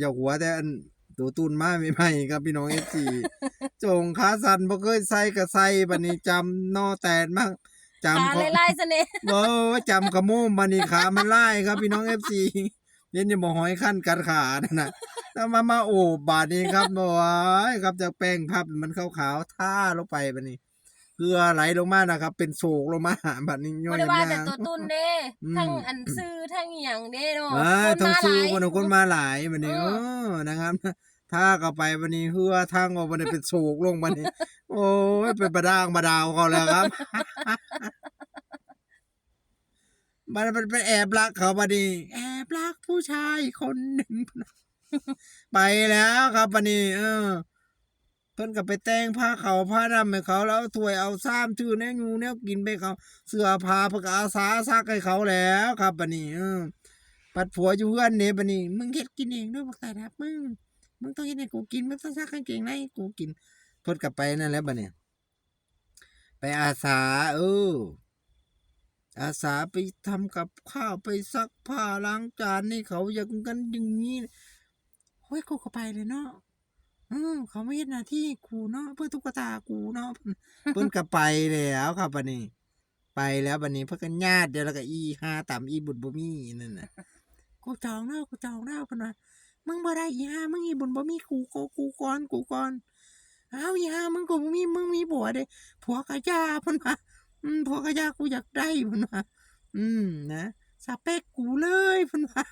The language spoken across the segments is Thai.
เจ้าหัวแต่อันตัวตุนมาใหม่ๆครับพี่น้อง FC จงขาสั่นบ่เคยใส่ก็ใส่บัดนี้จำนอแตนมั่งจำขาเขาไล่ๆซะเนี่ยบ่จำกระโมมบัดนี้ขามันลายครับพี่น้อง FC เย็นอย่าบ่หอยขั้นกัดขานั่นน่ะแล้วมามาโอบบาดนี้ครับบ่ว้ายครับจากแป้งพับมันขาวๆท่าลงไปบัดนี้ เกลือไหลลงมานะครับ เป็นโศกลงมาบัดนี้ย่อบ่ยได้ว่าแต่ยางตัวตุนเด้อืมทั้งอันซื้อทั้งอีหยังเด้เนาะอ่าคนต้องมาหซื้อลายคนเอาคนมาหลายบัดนี้เอเออ อนะครับ ถ้าก็ไปบัดนี้เฮือทางออกบัดนี้เป็นโศกลงบัดนี้ โอ้ยเป็นบาดางบาดาวเขาแล้วครับ มันมันเป็นแอบรักเขาบัดนี้ แอบรักผู้ชายคนหนึ่ง ไปแล้วครับบัดนี้ เออเพิ่นก็ไปแต่งผ้าเขาวผ้าดำให้เขาแล้วถวยเอาซ้ำชื่อแนวยูแนวกินไปเขา เสื้อผ้าเพิ่นก็อาสาซักให้เขาแล้วครับบัดนี้ปัดผัวอยู่เพื่อนเนี่ยบัดนี้ มึงเฮ็ดกินเองด้วยบักตาดับมึงมึงต้องเฮ็ดให้กูกินมึงต้องซักกางเก่งให้กูกินเพิ่นก็ไปนั่นแหละบัดนี้ไปอาสาเอออาสาไปทำกับข้าวไปซักผ้าล้างจานนี่เขาอย่างกันอย่างนี้เฮ้ยกูก็ไปเลยเนาะ อืมเขาไม่เห็นหน้าที่กูเนาะเพื่อตุ๊กตากูเนาะเพิ่นก็ไปแล้วครับบัดนี้ ไปแล้วบัดนี้เพิ่นก็ญาติเดี๋ยวแล้วก็อีหาต่ำอีบุญบ่มีนั่นน่ะกูจองแล้วกูจองแล้วเพิ่นว่ามึงบ่ได้อีหามึงอีบุญบ่มีกูกูกูก่อนกูก่อนอ้าวอีหามึงก็บ่มีมึงมีผัวเด้ผัวกะยาเพิ่นว่าอืมผัวกะยากูอยากได้เพิ่นว่าอืมนะสเปคกูเลยเพิ่นว่า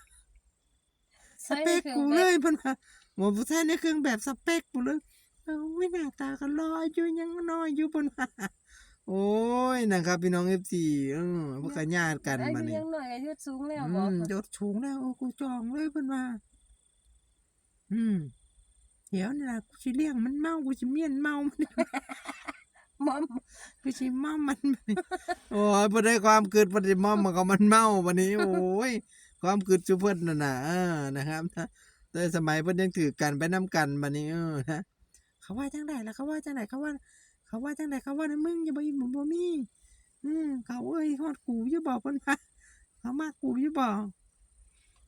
สเปคกูเลยเพิ่นว่า หมอผู้ชายในเครื่องแบบสเปคกูเลยเอาวิหน้าตาก็รออยู่ยังน้อยอยู่เพิ่นว่าโอ้ยนะครับพี่น้อง FC เออพวกกันญาติกันอาบัดยุนี้ยังน้อยอายุสูงแล้วอืบ่มยศสูงแล้วโอ้กูจองเลยเพิ่นว่าอืมเดี๋ยวนี่ล่ะกูสิเลี้ยงมันเมากูสิเมียนเมามันมอมกูสิเมามันบัดนี้โอ้ยบ่ได้ความคิดบ่ได้มอมมันก็มันเมาบัดนี้ โอ้ยความคิดซุเพิ่นน่ะนะเออนะครับนะ แต่สมัยเพิ่นยังถือกันไปนํกันบัดนี้เออนะเขาว่าจังไดล่ะเขาว่าจังไดเขาว่า เขาว่าจังไดเขาว่านมึงอย่าบ่มบ่มีอืมเขาเอ้ยฮอดกูอยู่บ่เพิ่นว่าเขามากูอยู่บ่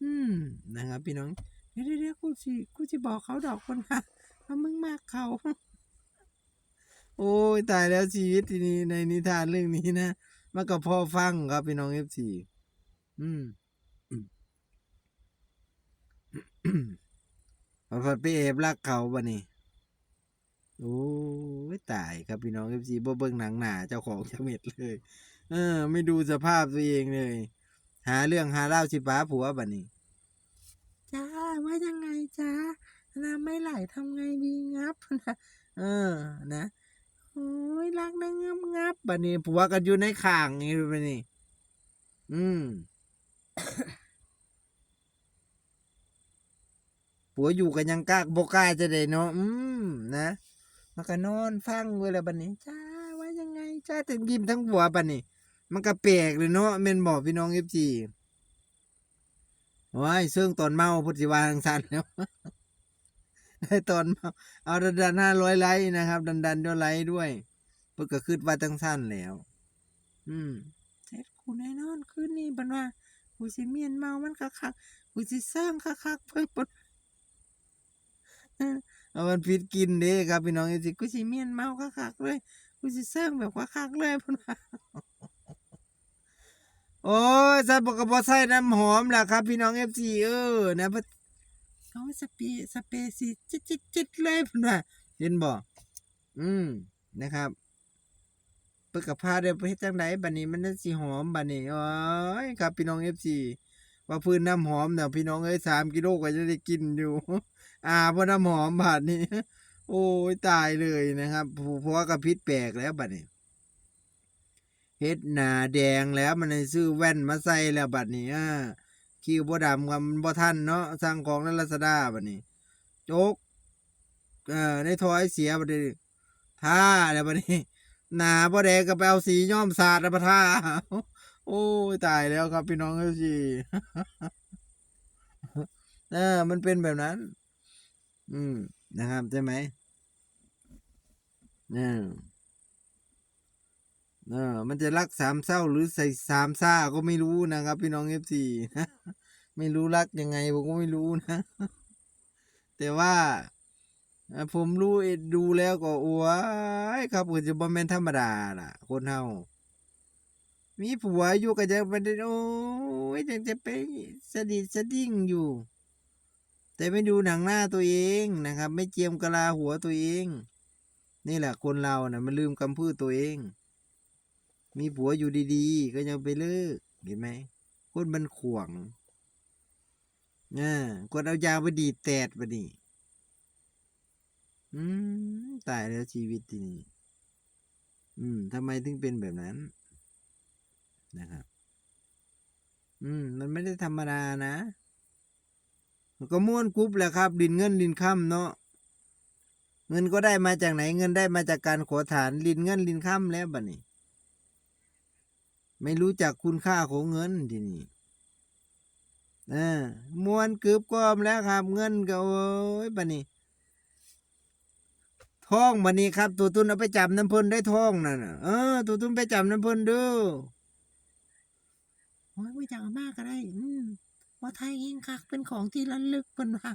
อืมนะครับพี่น้องเดี๋ยวเดี๋ยวเดี๋ยวกูสิกูสิบอกเขาดอกคนค่ะว่ามึงมากเขา โอ้ยตายแล้วชีวิตทีนี้ในนิทานเรื่องนี้นะมันก็พอฟังครับพี่น้องเอฟซีอืม พอพัดไปเอบรักเขาบ่นี่โอ้ยตายครับพี่น้องเอฟซีบ่เบิ่งหนังหนาเจ้าของจักเม็ดเลย เออ ไม่ดูสภาพตัวเองเลย หาเรื่องหาเล่าสิป้าผัวบัดนี้จ้าว่ายังไงจ้าน้ำไม่ไหลทำไงดีงับนะเออ นะโอ้ยรักนะงับงับบัดนี้ผัวกันอยู่ในข่างนี่บัดนี้อืม ผัวอยู่กันยังกล้าบกล้าจะได้เนาะอืมนะมันก็นอนฟังเวลาบัดนี้จ้าว่ายังไงจ้าถึงยิ้มทั้งผัวบัดนี้ มันก็แปลกเลยเนาะเมนบอกพี่น้องเอฟจีว้ายซึ่งตอนเมาพุทธิวาทางสันแล้วตอนเมาเอาดันดันห้าร้อยไลค์นะครับ ดันดันด้วยไลค์ด้วยเพื่อก็คืดว่าตั้งสั้นแล้ว อืมเสร็จกูแน่นอนคืนนี้บันว่ากูสิเมียนเมามันคักคักกูสิสร้างคักคักเพิ่งปน เอามันผิดกินเด้ครับพี่น้องเอฟซีกูสิเมียนเมาคักๆเลยกูสิสร้างแบบคักคักๆเลยพิ่นว่าโอ้ยใส่ปกระบอกใส่น้ำหอมแหละครับ พี่น้องเอฟซีเออนะเพิ่นเขาสเปรย์สเปรย์สิจิตจิตจิตเลยพิ่นว่าเห็นบ่อืมนะครับเปิดกับผ้าเดี๋ยวไปเฮ็ดจังไดบัดนี้มันน่าสิหอมบัดนี้โอ้ยครับพี่น้องเอฟซี ว่าพื้นน้ำหอมเนี่ยพี่น้องเอ้ยสามกิโลก็จะได้กินอยู่ อ่าเพราะน้ำหอมบาดนี้ โอ้ยตายเลยนะครับเพราะว่ากระพิษแปลกแล้วบัดนี้เฮ็ดหนาแดงแล้วมันเลยซื้อแว่นมาใส่แล้วบัดนี้อ่าคิวบ่ดำกับมันบ่ทันเนาะสั่งของในลาซาด้าบัดนี้โจกเอ่อในทอยเสียบัดนี้ท่าแล้วบัดนี้หนาบ่แดงก็ไปเอาสีย้อมสาดแล้วมาท่า โอ้ตายแล้วครับพี่น้องเอ้ยสิเออมันเป็นแบบนั้น อืมนะครับใช่ไหมเออเออมันจะรักสามเศร้าหรือใส่สามซ่าก็ไม่รู้นะครับ พี่น้องเอฟซีไม่รู้รักยังไงผมก็ไม่รู้นะ แต่ว่าผมรู้ดูแล้วก็โอ้ยครับก็จะบ่แม่นธรรมดาล่ะ คนเฮา มีผัวอยู่ก็จะบ่ได้โอ้ยจังจะไปสะดิดสะดิ้งอยู่ แต่ไม่ดูหนังหน้าตัวเองนะครับ ไม่เจียมกะลาหัวตัวเอง นี่แหละคนเรานะ่ะมันลืมคำพูดตัวเอง มีผัวอยู่ดีๆ ก็ยังไปเลิกเห็นไหมคนมันขวงอ่ากดเอายาไปดีแตดไปนี่อืม ตายแล้วชีวิตที่นี่อืมทำไมถึงเป็นแบบนั้น นะครับอืม มันไม่ได้ธรรมดานะ มันก็ม้วนกรุ๊บแหละครับ ดินเงินดินค่ำเนาะเงินก็ได้มาจากไหน เงินได้มาจากการขอฐานลินเงินลินค่ำแล้วบัดนี้ ไม่รู้จักคุณค่าของเงินทีนี้เออม้วนกึบกอมแล้วครับ เงินก็โอ้ยบัดนี้ทองบัดนี้ครับ ตัวตุนเอาไปจับน้ำเพ่นได้ทองนั่นเออ ตัวตุนไปจับน้ำเพ่นด้ อโอ้ยไม่จังเอามากก็ได้ อืมว่าไทยเองคักเป็นของที่ระลึกเพิ่นว่า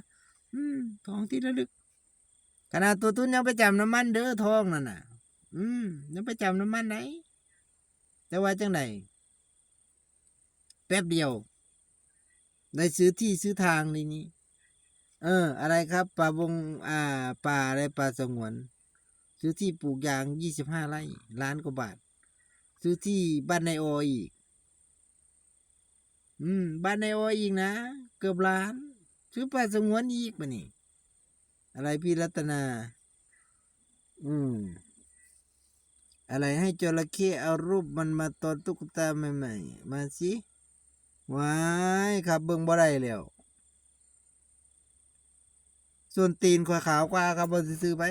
อืม ของที่ระลึก ขนาดตัวตุ้นยังไปจับน้ำมันเด้อทองนั่นน่ะ อืมยังไปจับน้ำมันไหน แต่ว่าจังไดแป๊บเดียวได้ซื้อที่ซื้อทางในนี้ เออ อะไรครับป่าบงอ่า ป่าอะไรป่าสงวน ซื้อที่ปลูกยางยี่สิบห้าไร่ล้านกว่าบาท ซื้อที่บ้านในโออีก อืมบ้านในโออีกนะ เกือบล้าน ซื้อป่าสงวนอีกปะนี่ อะไรพี่รัตนา อืม อะไรให้จระเข้เอารูปมันมาตอนตุ๊กตาใหม่ๆ มาสิว้ายครับเบิ่งบ่ได้แล้ว ส่วนตีนขวาขาวกว่าครับบ่สิซื้อไป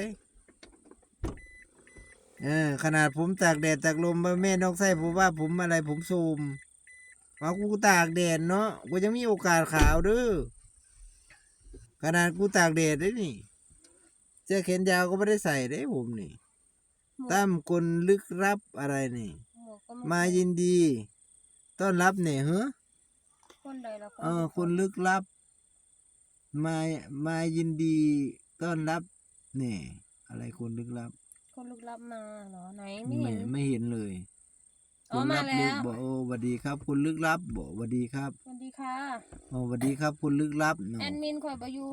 เออขนาดผมตากแดดตากลมแม่นอกไส้ผมว่าผมอะไรผมโซม ว่ากูตากแดดเนาะกูยังมีโอกาสขาวเด้อขนาดกูตากแดดได้นี่เสื้อแขนยาวก็ไม่ได้ใส่ได้ผมนี่หมวกตั้มคนลึกลับอะไรนี่หมวกก็ไมายินดี ต้อนรับเนี่ยเฮ้อคนใดละคนเออ คนลึกลับ มามายินดี ต้อนรับเนี่ยอะไรคนลึกลับ คนลึกลับมาเหรอไหนไม่ไม่เห็นไม่เห็นเลยอ๋ คอนมาลัแล้วลึกบอกโอ้สวัสดีครับ คุณลึกลับบอกสวัสดีครับสวัสดีค่ะ โอ้สวัสดีครับ คุณลึกลับเนาะแอดมินคอยบอยู่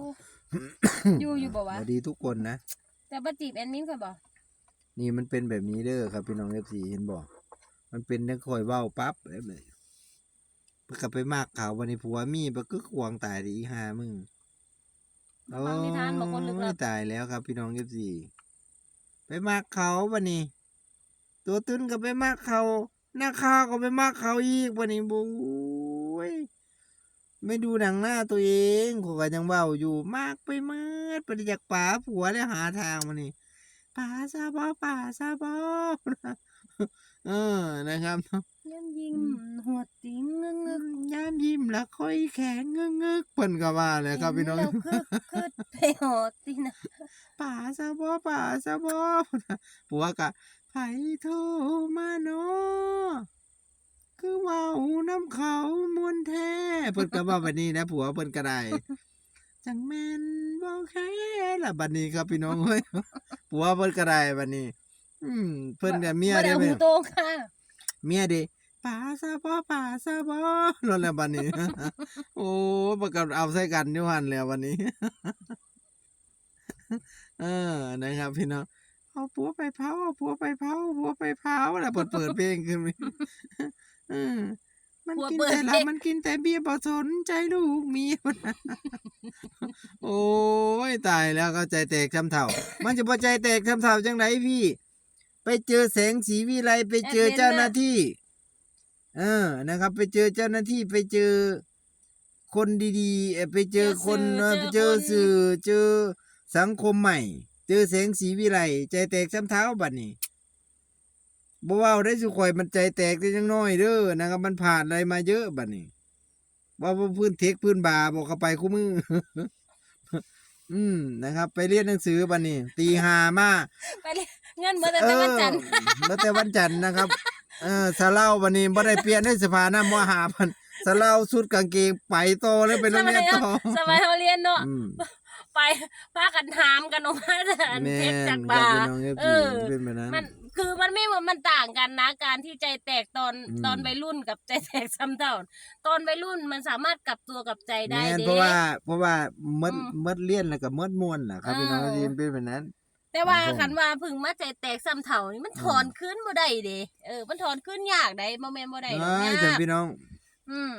อยู่อยู่บ่สวะวัสดีทุกคนนะแต่บ่จีบแอดมินคอยบ่นี่มันเป็นแบบนี้เด้อครับพี่น้องเอฟซีเห็นบอกมันเป็นนักคอยเว้าปั๊บเลยเลยเพิ่นกลับไปมากข่าววันนี้ผัวมีไปก็ควงตายดิอีหามึงฟังนิทานบอกคนลึกลับโอ้ยตายแล้วครับ พี่น้องเอฟซีไปมากเขาวันนี้ ตัวตุนก็ไปมากเขาห น้าข้าวก็ไปมากเขาอีกวันนี้บุ้ยไม่ดูหนังหน้าตัวเองขอยก็ยังเว้าอยู่มากไปเมื่อไปจากป่าผัวแล้วหาทางมานี่ป่าซาบอป่าซาบอเออนะครับยิ้มยิ้มหัวติ้งงึกงึกยามยิ้มแล้วค่อยแขนงึกงึกเพิ่นก็ว่าเลยครับพี่น้องเห็แล้วคึกคึดไปหอตีนะป่าซาบอป่าซาบอผัวกะ ไผโทรมาเนาะคือเว้าน้ำเขามวนแท้เพิ่นก็ว่าแบบนี้นะผัวเพิ่นก็ได้จังแม่นบ่แค่ละบัดนี้ครับพี่น้องเอ้ยผัวเพิ่นก็ได้บัดนี้ อืมเพิ่นกับเมียบ่ได้เด้เอาแม่หูโตค่ะเมียเด้ป่าซาบอป่าซาบอนั่นแหละบัดนี้ โอ้ประกับเอาใส่กันอยู่หันแล้ววันนี้ เออนะครับพี่น้อง เอาผัวไปเผาเอาผัวไปเผาเอาผัวไปเผาแล้วเปิดเปิดเพลงขึ้นมาเออมันกินแต่เหล้ามันกินแต่เบียร์บ่สนใจลูกเมียมันโอ้ยตายแล้วเข้าใจแตกทำเท่า มันจะพอใจแตกทำเท่าจังไหนพี่ ไปเจอแสงสีวิไลไปเจอเจ้าหน้าที่ เออนะครับ ไปเจอเจ้าหน้าที่ไปเจอ คนดีๆเอ่อไปเจอคนเอ่อไปเจอสื่อเจอสังคมใหม่ เจอแสงสีวิไลใจแตกซ้ำเท้าบัดนี้บ่เว้าได้สุข่อยมันใจแตกได้จังน้อยเด้อนะครับมันผ่านอะไรมาเยอะบัดนี้ว่าบ่พื้นเทคพื้นบาบอกเข้าไปคู่มือ อืมนะครับ ไปเรียนหนังสือบัดนี้ ตีหามาไปเลยเงินเมื่อแต่วันจันทร์เออเมื่อแต่วันจันทร์นะครับ เออสะเล่าวันนี้บ่ได้เปลี่ยนให้สภาหน้ามัวหาพันสะเล่าสุดกางเกงไปต่อแล้วไปโรงเรียนต่อสมัยเฮาเรียนเนาะอืม ไปพากันหามกันออกมาจากอันแม่เทปนจากครับบาพี่น้องเอฟเอซีอเป็นแบบนั้นมันคือมันไม่ว่ามันต่างกันนะการที่ใจแตกตอนอืมตอนวัยรุ่นกับใจแตกซ้ำเท่าตอนวัยรุ่นมันสามารถกลับตัวกลับใจได้แม่นเด้เพราะว่าเพราะว่าเมดอืมเมดเลี่ยนแล้วก็เมดม่วนล่ะครับพี่น้องเออที่เป็นแบบนั้น แต่ว่าครับผมคันว่าพึ่งมาใจแตกซ้ำเท่านี่มันอืมถอนขึ้นบ่ได้เด้เออมันถอนขึ้นยากได้บ่แม่นบ่ได้ดอกเอ้ยยาจังกพี่น้อง อืม